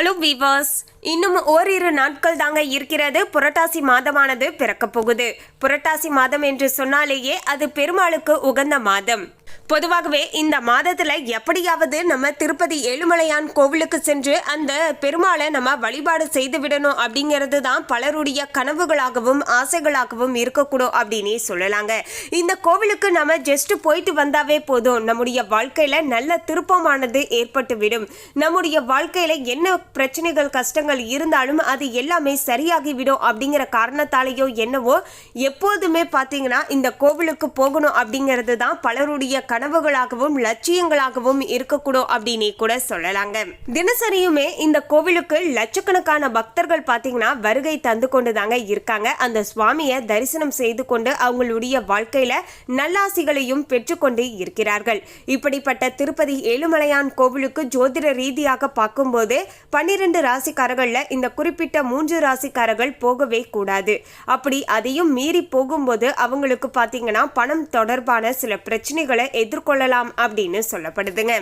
Hello viewers இன்னும் ஓரிரு நாட்கள் தாங்க இருக்கிறது. புரட்டாசி மாதமானது பிறக்கப் போகுது. புரட்டாசி மாதம் என்று சொன்னாலேயே அது பெருமாளுக்கு உகந்த மாதம். பொதுவாகவே இந்த மாதத்துல எப்படியாவது நம்ம திருப்பதி ஏழுமலையான் கோவிலுக்கு சென்று அந்த பெருமாளை நம்ம வழிபாடு செய்து விடணும் அப்படிங்கிறது தான் பலருடைய கனவுகளாகவும் ஆசைகளாகவும் இருக்கக்கூடும் அப்படின்னே சொல்லலாங்க. இந்த கோவிலுக்கு நம்ம ஜஸ்ட் போயிட்டு வந்தாவே போதும். நம்முடைய வாழ்க்கையில நல்ல திருப்பமானது ஏற்பட்டு விடும். நம்முடைய வாழ்க்கையில என்ன பிரச்சனைகள் கஷ்டங்கள் இருந்தாலும் அது எல்லாமே சரியாகிவிடும் அப்படிங்கிற காரணத்தாலேயோ என்னவோ எப்போதுமே பார்த்தீங்கன்னா இந்த கோவிலுக்கு போகணும் அப்படிங்கிறது தான் பலருடைய கனவுகளாகவும் லட்சியங்களாகவும் இருக்கக்கூடும் அப்படின்னு கூட சொல்லலாங்க. தினசரியுமே இந்த கோவிலுக்கு லட்சக்கணக்கான பக்தர்கள் பார்த்தீங்கன்னா வருகை தந்து கொண்டு தாங்க இருக்காங்க. அந்த சுவாமியை தரிசனம் செய்து கொண்டு அவங்களுடைய வாழ்க்கையில நல்லாசிகளையும் பெற்றுக்கொண்டு இருக்கிறார்கள். இப்படிப்பட்ட திருப்பதி ஏழுமலையான் கோவிலுக்கு ஜோதிட ரீதியாக பார்க்கும்போது பன்னிரண்டு ராசிக்காரர்கள்ல இந்த குறிப்பிட்ட மூன்று ராசிக்காரர்கள் போகவே கூடாது. அப்படி அதையும் மீறி போகும்போது அவங்களுக்கு பார்த்தீங்கன்னா பணம் தொடர்பான சில பிரச்சனைகளை எதிர்கொள்ளலாம் அப்படின்னு சொல்லப்படுதுங்க.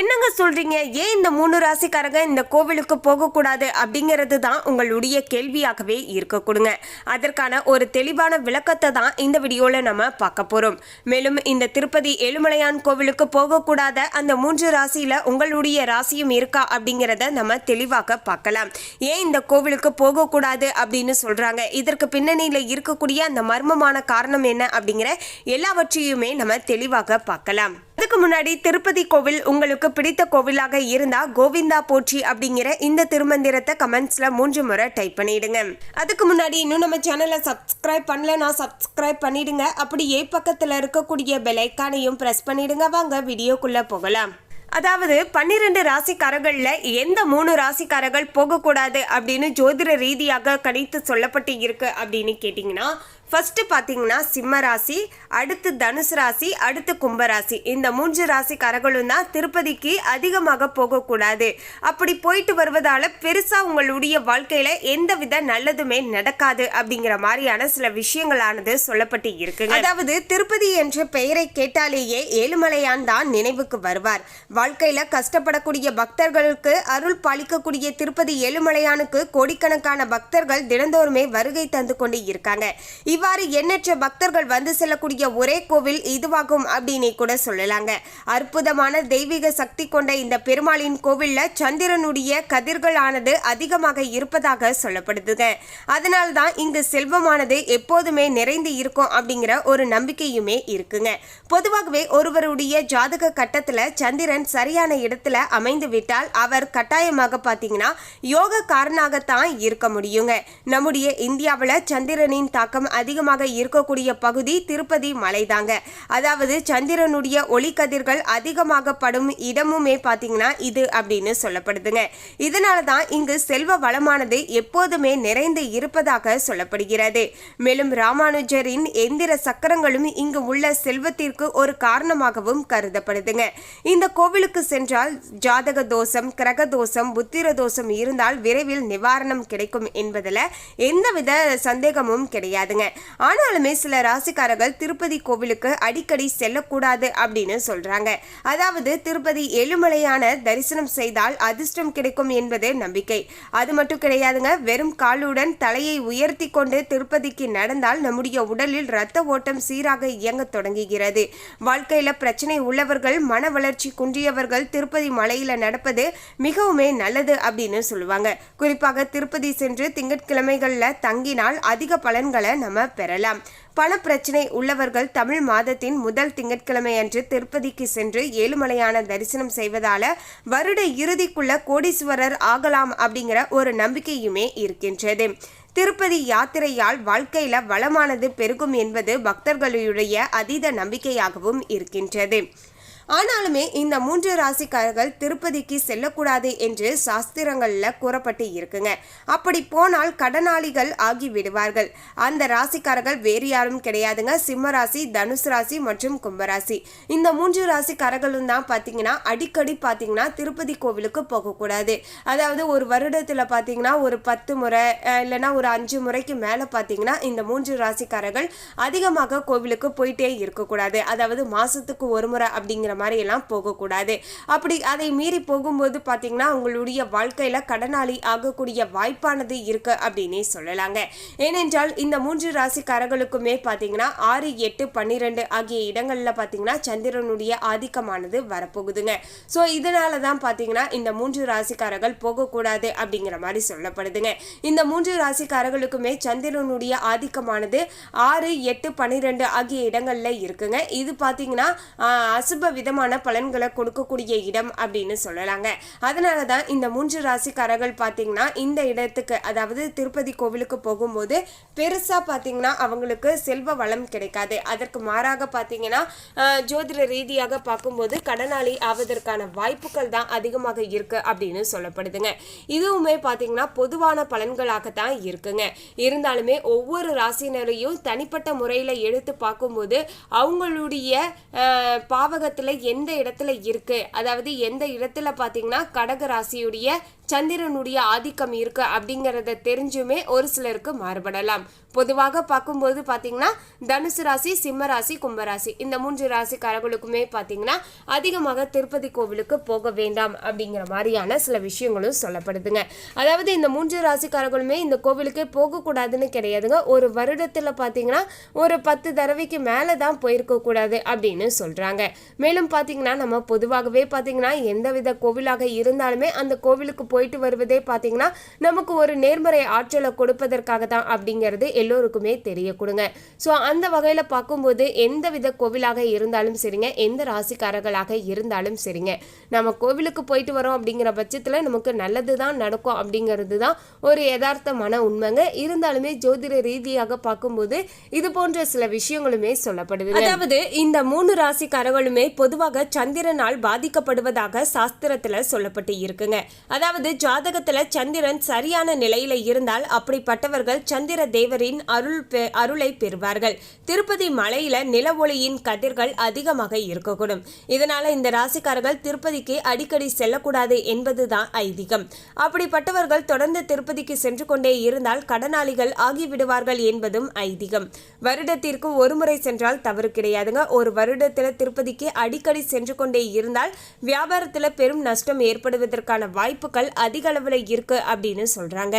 என்னங்க சொல்றீங்க? ஏன் இந்த மூணு ராசிக்காரங்க இந்த கோவிலுக்கு போகக்கூடாது அப்படிங்கிறது தான் உங்களுடைய கேள்வியாகவே இருக்க கொடுங்க. அதற்கான ஒரு தெளிவான விளக்கத்தை தான் இந்த வீடியோவில் நம்ம பார்க்க போகிறோம் மேலும் இந்த திருப்பதி ஏழுமலையான் கோவிலுக்கு போகக்கூடாத அந்த மூன்று ராசியில் உங்களுடைய ராசியும் இருக்கா அப்படிங்கிறத நம்ம தெளிவாக பார்க்கலாம். ஏன் இந்த கோவிலுக்கு போகக்கூடாது அப்படின்னு சொல்கிறாங்க இதற்கு பின்னணியில் இருக்கக்கூடிய அந்த மர்மமான காரணம் என்ன அப்படிங்கிற எல்லாவற்றையுமே நம்ம தெளிவாக பார்க்கலாம். அதுக்கு முன்னாடி திருப்பதி கோவில் உங்களுக்கு பிடித்த கோவிலாக இருந்தா கோவிந்தா போற்றி அப்படிங்கிற இந்த திருமந்திரத்தை கமெண்ட்ஸ்ல மூன்று முறை டைப் பண்ணிடுங்க. அதுக்கு முன்னாடி இன்னும் நம்ம சேனலை சப்ஸ்கிரைப் பண்ணலனா சப்ஸ்கிரைப் பண்ணிடுங்க. அப்படியே பக்கத்துல இருக்கக்கூடிய பெலைக்கானையும் பிரஸ் பண்ணிடுங்க. வாங்க வீடியோக்குள்ள போகலாம். அதாவது பன்னிரெண்டு ராசிக்காரர்கள்ல எந்த மூணு ராசிக்காரர்கள் போகக்கூடாது அப்படின்னு ஜோதிட ரீதியாக கணித்து சொல்லப்பட்டு இருக்கு அப்படின்னு கேட்டிங்கன்னா ஃபஸ்ட்டு பார்த்தீங்கன்னா சிம்ம ராசி அடுத்து தனுசு ராசி அடுத்து கும்பராசி இந்த மூன்று ராசிக்காரர்களும் தான் திருப்பதிக்கு அதிகமாக போகக்கூடாது. அப்படி போயிட்டு வருவதால் பெருசாக உங்களுடைய வாழ்க்கையில எந்தவித நல்லதுமே நடக்காது அப்படிங்கிற மாதிரியான சில விஷயங்களானது சொல்லப்பட்டு இருக்கு அதாவது திருப்பதி என்ற பெயரை கேட்டாலேயே ஏழுமலையான் தான் நினைவுக்கு வருவார். வாழ்க்கையில் கஷ்டப்படக்கூடிய பக்தர்களுக்கு அருள் பாலிக்கக்கூடிய திருப்பதி ஏழுமலையானுக்கு கோடிக்கணக்கான பக்தர்கள் தினந்தோறுமே வருகை தந்து கொண்டு இருக்காங்க. இவ்வாறு எண்ணற்ற பக்தர்கள் வந்து செல்லக்கூடிய ஒரே கோவில் இதுவாகும் அப்படின்னு கூட சொல்லலாங்க. அற்புதமான தெய்வீக சக்தி கொண்ட இந்த பெருமாளின் கோவில்ல சந்திரனுடைய கதிர்களானது அதிகமாக இருப்பதாக சொல்லப்படுதுங்க. அதனால்தான் இங்கு செல்வமானது எப்போதுமே நிறைந்து இருக்கும் அப்படிங்கிற ஒரு நம்பிக்கையுமே இருக்குங்க. பொதுவாகவே ஒருவருடைய ஜாதக கட்டத்தில் சந்திரன் சரியான இடத்துல அமைந்து விட்டால் அவர் கட்டாயமாக பார்த்தீங்கன்னா யோக காரணாகத்தான் இருக்க முடியுங்க. நம்முடைய இந்தியாவில் சந்திரனின் தாக்கம் அதிகமாக இருக்கக்கூடிய பகுதி திருப்பதி மலைதாங்க. அதாவது சந்திரனுடைய ஒளிக்கதிர்கள் அதிகமாக படும் இடமுமே பார்த்தீங்கன்னா இது அப்படின்னு சொல்லப்படுதுங்க. இதனால தான் இங்கு செல்வ வளமானது எப்போதுமே நிறைந்து இருப்பதாக சொல்லப்படுகிறது. மேலும் ராமானுஜரின் எந்திர சக்கரங்களும் இங்கு உள்ள செல்வத்திற்கு ஒரு காரணமாகவும் கருதப்படுதுங்க. இந்த கோவிலுக்கு சென்றால் ஜாதக தோஷம் கிரக தோஷம் புத்திர தோஷம் இருந்தால் விரைவில் நிவாரணம் கிடைக்கும் என்பதில் எந்தவித சந்தேகமும் கிடையாதுங்க. ஆனாலுமே சில ராசிக்காரர்கள் திருப்பதி கோவிலுக்கு அடிக்கடி செல்லக்கூடாது அப்படின்னு சொல்றாங்க. அதாவது திருப்பதி ஏழுமலையான தரிசனம் செய்தால் அதிர்ஷ்டம் கிடைக்கும் என்பது நம்பிக்கை. அது மட்டும் கிடையாதுங்க வெறும் காலுடன் தலையை உயர்த்தி கொண்டு திருப்பதிக்கு நடந்தால் நம்முடைய உடலில் இரத்த ஓட்டம் சீராக இயங்க தொடங்குகிறது. வாழ்க்கையில பிரச்சனை உள்ளவர்கள் மன வளர்ச்சி குன்றியவர்கள் திருப்பதி மலையில நடப்பது மிகவுமே நல்லது அப்படின்னு சொல்லுவாங்க. குறிப்பாக திருப்பதி சென்று திங்கட்கிழமைகளில் தங்கினால் அதிக பலன்களை நம்ம பெறலாம். பல பிரச்சனை உள்ளவர்கள் தமிழ் மாதத்தின் முதல் திங்கட்கிழமை அன்று திருப்பதிக்கு சென்று ஏழுமலையான தரிசனம் செய்வதால வருட இறுதிக்குள்ள கோடீஸ்வரர் ஆகலாம் அப்படிங்கிற ஒரு நம்பிக்கையுமே இருக்கின்றது. திருப்பதி யாத்திரையால் வாழ்க்கையில வளமானது பெருகும் என்பது பக்தர்களுடைய அதீத நம்பிக்கையாகவும் இருக்கின்றது. ஆனாலுமே இந்த மூன்று ராசிக்காரர்கள் திருப்பதிக்கு செல்லக்கூடாது என்று சாஸ்திரங்களில் கூறப்பட்டு இருக்குங்க. அப்படி போனால் கடனாளிகள் ஆகி விடுவார்கள் அந்த ராசிக்காரர்கள் வேறு யாரும் கிடையாதுங்க. சிம்ம ராசி தனுசு ராசி மற்றும் கும்பராசி இந்த மூன்று ராசிக்காரர்களும் தான் பார்த்தீங்கன்னா அடிக்கடி பார்த்தீங்கன்னா திருப்பதி கோவிலுக்கு போகக்கூடாது. அதாவது ஒரு வருடத்தில் பார்த்தீங்கன்னா ஒரு பத்து முறை இல்லைன்னா ஒரு அஞ்சு முறைக்கு மேலே பார்த்தீங்கன்னா இந்த மூன்று ராசிக்காரர்கள் அதிகமாக கோவிலுக்கு போயிட்டே இருக்கக்கூடாது. அதாவது மாதத்துக்கு ஒரு முறை அப்படிங்கிற மாதிரியெல்லாம் போகக்கூடாது. அப்படி அதை மீறி போகும்போது பார்த்தீங்கன்னா உங்களுடைய வாழ்க்கையில் கடனாளி ஆகக்கூடிய வாய்ப்பானது இருக்கு அப்படின்னே சொல்லலாங்க. ஏனென்றால் இந்த மூன்று ராசிக்காரர்களுக்குமே பார்த்தீங்கன்னா ஆறு எட்டு பன்னிரெண்டு ஆகிய இடங்களில் பார்த்தீங்கன்னா சந்திரனுடைய ஆதிக்கமானது வரப்போகுதுங்க. ஸோ இதனால தான் பார்த்தீங்கன்னா இந்த மூன்று ராசிக்காரர்கள் போகக்கூடாது அப்படிங்கிற மாதிரி சொல்லப்படுதுங்க. இந்த மூன்று ராசிக்காரர்களுக்குமே சந்திரனுடைய ஆதிக்கமானது ஆறு எட்டு பன்னிரெண்டு ஆகிய இடங்களில் இருக்குங்க. இது பார்த்தீங்கன்னா அசுப வித விதமான பலன்களை கொடுக்கக்கூடிய இடம் அப்படின்னு சொல்லலாங்க. அதனால தான் இந்த மூன்று ராசிக்காரர்கள் பார்த்தீங்கன்னா இந்த இடத்துக்கு அதாவது திருப்பதி கோவிலுக்கு போகும்போது பெருசாக பார்த்தீங்கன்னா அவங்களுக்கு செல்வ வளம் கிடைக்காது. அதற்கு மாறாக பார்த்தீங்கன்னா ஜோதிட ரீதியாக பார்க்கும்போது கடனாளி ஆவதற்கான வாய்ப்புகள் தான் அதிகமாக இருக்கு அப்படின்னு சொல்லப்படுதுங்க. இதுவுமே பார்த்தீங்கன்னா பொதுவான பலன்களாகத்தான் இருக்குங்க. இருந்தாலுமே ஒவ்வொரு ராசினரையும் தனிப்பட்ட முறையில் எடுத்து பார்க்கும்போது அவங்களுடைய பாவகத்தில் எந்த இடத்துல இருக்கு? அதாவது எந்த இடத்துல பார்த்தீங்கன்னா கடக ராசியுடைய சந்திரனுடைய ஆதிக்கம் இருக்கு அப்படிங்கிறத தெரிஞ்சுமே ஒரு சிலருக்கு மாறுபடலாம். பொதுவாக பார்க்கும்போது பார்த்தீங்கன்னா தனுசு ராசி சிம்ம ராசி கும்பராசி இந்த மூன்று ராசிக்காரர்களுக்குமே பார்த்தீங்கன்னா அதிகமாக திருப்பதி கோவிலுக்கு போக வேண்டாம் அப்படிங்கிற மாதிரியான சில விஷயங்களும் சொல்லப்படுதுங்க. அதாவது இந்த மூன்று ராசிக்காரர்களுமே இந்த கோவிலுக்கே போகக்கூடாதுன்னு கிடையாதுங்க. ஒரு வருடத்தில் பார்த்தீங்கன்னா ஒரு பத்து தடவைக்கு மேலே தான் போயிருக்க கூடாது அப்படின்னு சொல்கிறாங்க மேலும் பார்த்தீங்கன்னா நம்ம பொதுவாகவே பார்த்தீங்கன்னா எந்தவித கோவிலாக இருந்தாலுமே அந்த கோவிலுக்கு போயிட்டு வருவதே பார்த்தீங்கன்னா நமக்கு ஒரு நேர்மறை ஆற்றலை கொடுப்பதற்காக தான் அப்படிங்கிறது எல்லோருக்குமே தெரிய கொடுங்க ஸோ அந்த வகையில் பார்க்கும்போது எந்தவித கோவிலாக இருந்தாலும் சரிங்க எந்த ராசிக்காரர்களாக இருந்தாலும் சரிங்க. நம்ம கோவிலுக்கு போயிட்டு வரோம் அப்படிங்கிற பட்சத்தில் நமக்கு நல்லது தான் நடக்கும் அப்படிங்கிறது தான் ஒரு யதார்த்தமான உண்மைங்க. இருந்தாலுமே ஜோதிட ரீதியாக பார்க்கும்போது இது போன்ற சில விஷயங்களுமே சொல்லப்படுது அதாவது இந்த மூணு ராசிக்காரர்களுமே பொதுவாக சந்திரனால் பாதிக்கப்படுவதாக சாஸ்திரத்துல சொல்லப்பட்டு இருக்குங்க. அதாவது ஜாதகத்துல சந்திரன் சரியான நிலையில இருந்தால் அப்படிப்பட்டவர்கள் சந்திர தேவரின் அருள் அருளை பெறுவார்கள். திருப்பதி மலையில நில ஒளியின் கதிர்கள் அதிகமாக இருக்கக்கூடும். இதனால இந்த ராசிக்காரர்கள் திருப்பதிக்கு அடிக்கடி செல்லக்கூடாது என்பதுதான் ஐதீகம். அப்படிப்பட்டவர்கள் தொடர்ந்து திருப்பதிக்கு சென்று கொண்டே இருந்தால் கடனாளிகள் ஆகிவிடுவார்கள் என்பதும் ஐதீகம். வருடத்திற்கு ஒரு முறை சென்றால் தவறு கிடையாதுங்க. ஒரு வருடத்துல திருப்பதிக்கு அடிக்கடி சென்று கொண்டே இருந்தால் வியாபாரத்துல பெரும் நஷ்டம் ஏற்படுவதற்கான வாய்ப்புகள் அதிக அளவில் இருக்கு அப்படின்னு சொல்றாங்க.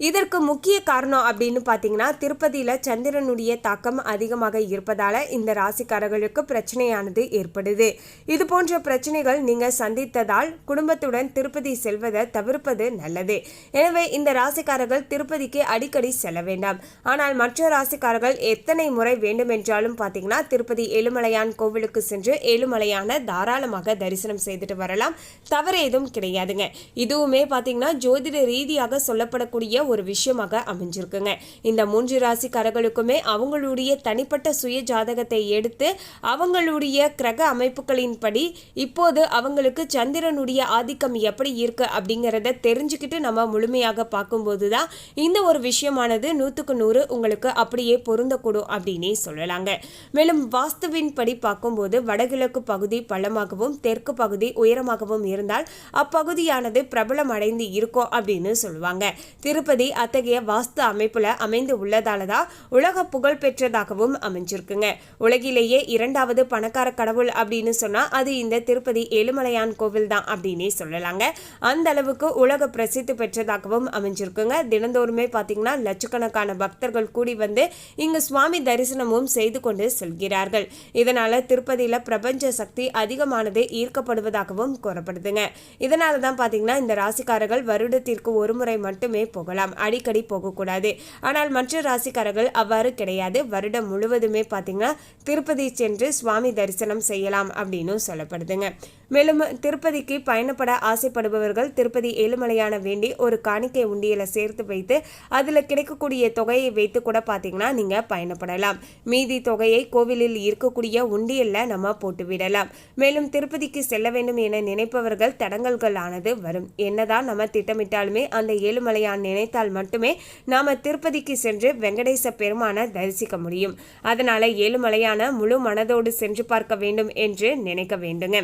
இதற்கு முக்கிய காரணம் அப்படின்னு பார்த்தீங்கன்னா திருப்பதியில் சந்திரனுடைய தாக்கம் அதிகமாக இருப்பதால் இந்த ராசிக்காரர்களுக்கு பிரச்சனையானது ஏற்படுது. இது போன்ற பிரச்சனைகள் நீங்கள் சந்தித்ததால் குடும்பத்துடன் திருப்பதி செல்வதை தவிர்ப்பது நல்லது. எனவே இந்த ராசிக்காரர்கள் திருப்பதிக்கு அடிக்கடி செல்ல வேண்டாம். ஆனால் மற்ற ராசிக்காரர்கள் எத்தனை முறை வேண்டுமென்றாலும் பார்த்தீங்கன்னா திருப்பதி ஏழுமலையான் கோவிலுக்கு சென்று ஏழுமலையான தாராளமாக தரிசனம் செய்துட்டு வரலாம். தவறு எதுவும் கிடையாதுங்க. இதுவுமே பார்த்தீங்கன்னா ஜோதிட ரீதியாக சொல்லப்படக்கூடிய ஒரு விஷயமாக அமைஞ்சிருக்குங்க. இந்த மூன்று ராசிக்காரர்களுக்குமே அவங்களுடைய தனிப்பட்ட சுய ஜாதகத்தை எடுத்து அவங்களுடைய கிரக அமைப்புகளின்படி இப்போது அவங்களுக்கு சந்திரனுடைய ஆதிக்கம் எப்படி இருக்கு அப்படிங்கிறத தெரிஞ்சுக்கிட்டு நம்ம முழுமையாக பார்க்கும்போது தான் இந்த ஒரு விஷயமானது நூற்றுக்கு நூறு உங்களுக்கு அப்படியே பொருந்தக்கூடும் அப்படின்னே சொல்லலாங்க. மேலும் வாஸ்துவின் படி பார்க்கும்போது வடகிழக்கு பகுதி பள்ளமாகவும் தெற்கு பகுதி உயரமாகவும் இருந்தால் அப்பகுதியானது பிரபலம் அடைந்து இருக்கும் அப்படின்னு சொல்லுவாங்க. திருப்பதி அத்தகைய வாஸ்து அமைப்புல அமைந்து உள்ளதால தான் உலக புகழ் பெற்றதாகவும் அமைஞ்சிருக்குங்க. உலகிலேயே இரண்டாவது பணக்கார கடவுள் அப்படின்னு சொன்னா அது இந்த திருப்பதி ஏழுமலையான் கோவில் தான் அப்படின்னே சொல்லலாங்க. அந்த அளவுக்கு உலக பிரசித்தி பெற்றதாகவும் அமைஞ்சிருக்குங்க. தினந்தோறுமே பார்த்தீங்கன்னா லட்சக்கணக்கான பக்தர்கள் கூடி வந்து இங்கு சுவாமி தரிசனமும் செய்து கொண்டு செல்கிறார்கள். இதனால திருப்பதியில பிரபஞ்ச சக்தி அதிகமானது ஈர்க்கப்படுவதாகவும் கூறப்படுதுங்க. இதனால தான் பார்த்தீங்கன்னா இந்த ராசிக்காரர்கள் வருடத்திற்கு ஒரு முறை மட்டுமே போகலாம் அடிக்கடி போகக்கூடாது. ஆனால் மற்ற ராசிக்காரர்கள் அவ்வாறு கிடையாது. வருடம் முழுவதுமே பார்த்தீங்கன்னா திருப்பதி சென்று சுவாமி தரிசனம் செய்யலாம் அப்படின்னு சொல்லப்படுதுங்க. மேலும் திருப்பதிக்கு பயணப்பட ஆசைப்படுபவர்கள் திருப்பதி ஏழுமலையான வேண்டி ஒரு காணிக்கை உண்டியலை சேர்த்து வைத்து அதில் கிடைக்கக்கூடிய தொகையை வைத்து கூட பார்த்தீங்கன்னா நீங்கள் பயணப்படலாம். மீதி தொகையை கோவிலில் இருக்கக்கூடிய உண்டியலில் நம்ம போட்டு விடலாம். மேலும் திருப்பதிக்கு செல்ல வேண்டும் என நினைப்பவர்கள் தடங்கல்கள் ஆனது வரும். என்னதான் நம்ம திட்டமிட்டாலுமே அந்த ஏழுமலையான் நினைத்தால் மட்டுமே நாம திருப்பதிக்கு சென்று வெங்கடேச பெருமானை தரிசிக்க முடியும். அதனால ஏழுமலையான முழு மனதோடு சென்று பார்க்க வேண்டும் என்று நினைக்க வேண்டுங்க.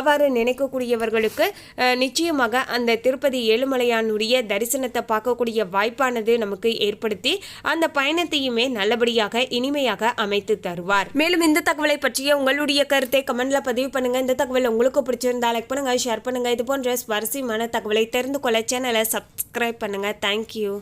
அவர் அவ்வாறு நினைக்கக்கூடியவர்களுக்கு நிச்சயமாக அந்த திருப்பதி ஏழுமலையானுடைய தரிசனத்தை பார்க்கக்கூடிய வாய்ப்பானது நமக்கு ஏற்படுத்தி அந்த பயணத்தையுமே நல்லபடியாக இனிமையாக அமைத்து தருவார். மேலும் இந்த தகவலை பற்றிய உங்களுடைய கருத்தை கமெண்ட்ல பதிவு பண்ணுங்க. இந்த தகவல் உங்களுக்கு பிடிச்சிருந்தா லைக் பண்ணுங்க ஷேர் பண்ணுங்க. இது போன்ற சுவாரஸ்யமான தகவலை தெரிந்து கொள்ள சேனலை சப்ஸ்கிரைப் பண்ணுங்க. தேங்க்யூ